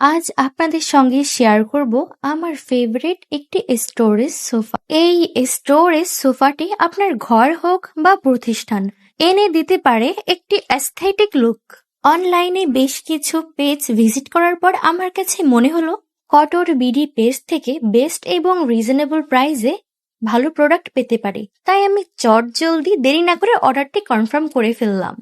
আজ আপনাদের সঙ্গে শেয়ার করব আমার ফেভারিট একটি স্টোরেজ সোফা এই স্টোরেজ সোফাটি আপনার ঘর হোক বা প্রতিষ্ঠান, এনে দিতে পারে একটি অ্যাস্থেটিক লুক অনলাইনে বেশ কিছু পেজ ভিজিট করার পর আমার কাছে মনে হলো, কটর বিডি পেজ থেকে বেস্ট এবং রিজনেবল প্রাইসে ভালো প্রোডাক্ট পেতে পারি। তাই আমি চট জলদি দেরি না করে অর্ডারটি কনফার্ম করে ফেললাম।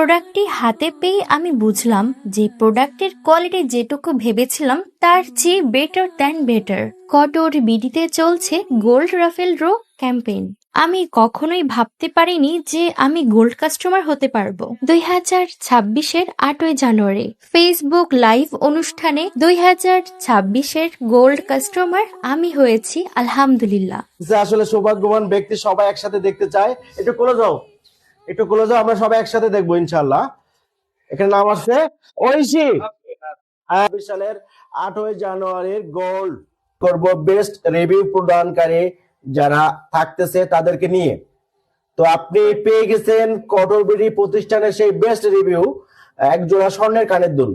প্রোডাক্টটি হাতে পেয়ে আমি বুঝলাম যে প্রোডাক্টের কোয়ালিটি যেটুকু ভেবেছিলাম, তার চেয়ে বেটার দ্যান বেটার কটর বিডিতে চলছে গোল্ড রাফেল রো ক্যাম্পেইন আমি কখনোই ভাবতে পারিনি যে আমি গোল্ড কাস্টমার হতে পারব। দুই হাজার ছাব্বিশের আটই জানুয়ারি ফেসবুক লাইভ অনুষ্ঠানে দুই হাজার ছাব্বিশের গোল্ড কাস্টমার আমি হয়েছি, আলহামদুলিল্লাহ। যে আসলে সৌভাগ্যবান ব্যক্তি সবাই একসাথে দেখতে চায়, একটু ক্লোজ যাও একটু ক্লোজ আমরা সবাই একসাথে দেখব ইনশাল্লাহ এখানে নাম আসছে ঐশী। ছাব্বিশ সালের আটই জানুয়ারির গোল্ড করব বেস্ট রিভিউ প্রদানকারী যারা থাকতেছে তাদেরকে নিয়ে। তো আপনি পেয়ে গেছেন কটরবিডি প্রতিষ্ঠানের সেই বেস্ট রিভিউ একজোড়া স্বর্ণের কানের দুল।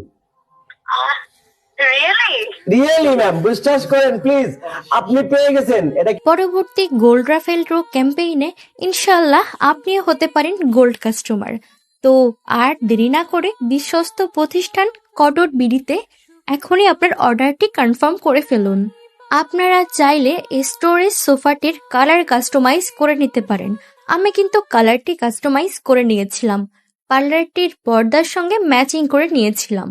রিয়েলি রিয়েলি ম্যাম বিশ্বাস করেন প্লিজ আপনি পেয়ে গেছেন। এটা পরবর্তী গোল্ড রাফেল রো ক্যাম্পেইনে ইনশাল্লাহ আপনিও হতে পারেন গোল্ড কাস্টমার। তো আর দেরি না করে বিশ্বস্ত প্রতিষ্ঠান কডট বিডিতে এখনই আপনার অর্ডারটি কনফার্ম করে ফেলুন। আপনারা চাইলে স্টোরেজ সোফাটির কালার কাস্টমাইজ করে নিতে পারেন। আমি কিন্তু কালারটি কাস্টমাইজ করে নিয়েছিলাম। পার্লারটির পর্দার সঙ্গে ম্যাচিং করে নিয়েছিলাম।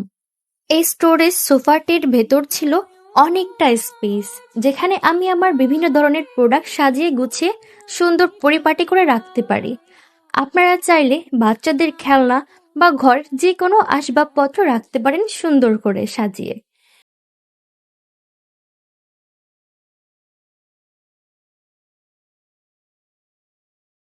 এই স্টোরেজ সোফাটির ভেতর ছিল অনেকটা স্পেস, যেখানে আমি আমার বিভিন্ন ধরনের প্রোডাক্ট সাজিয়ে গুছিয়ে সুন্দর পরিপাটি করে রাখতে পারি। আপনারা চাইলে বাচ্চাদের খেলনা বা ঘর যে কোনো আসবাবপত্র রাখতে পারেন সুন্দর করে সাজিয়ে।